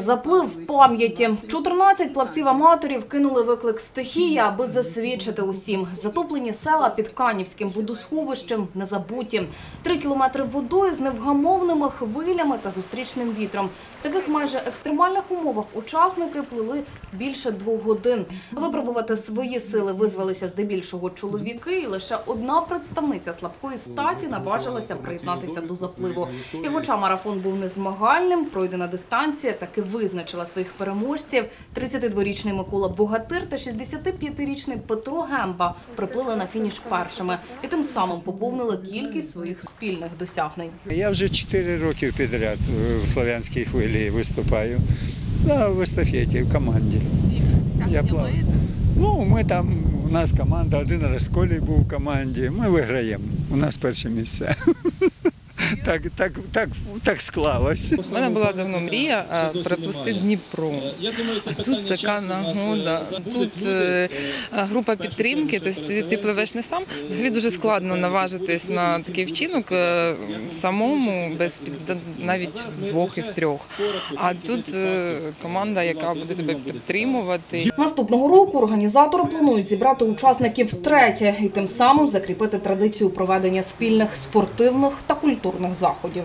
Заплив пам'яті. 14 плавців-аматорів кинули виклик стихії, аби засвідчити усім. Затоплені села під Канівським водосховищем не забуті. Три кілометри водою з невгамовними хвилями та зустрічним вітром. В таких майже екстремальних умовах учасники плили більше двох годин. Випробувати свої сили визвалися здебільшого чоловіки, і лише одна представниця слабкої статі наважилася приєднатися до запливу. І хоча марафон був незмагальним, пройдена дистанція таки визначила своїх переможців. 32-річний Микола Богатир та 65-річний Петро Гемба приплили на фініш першими і тим самим поповнили кількість своїх спільних досягнень. Я вже 4 роки підряд в Слов'янській хвилі виступаю. Да, в естафеті, в команді. Я плаваю. Ну, ми там, у нас команда, один раз в школі був в команді. Ми виграємо. У нас перше місце. Так, так, так, так склалось. У мене була давно мрія переплисти Дніпро. А тут така нагода. Тут е, група підтримки, тобто ти, ти пливеш не сам. Взагалі дуже складно наважитись на такий вчинок е, самому, без під- навіть вдвох і втрьох. А тут е, команда, яка буде тебе підтримувати. Наступного року організатори планують зібрати учасників втретє і тим самим закріпити традицію проведення спільних спортивних та культурних заходів.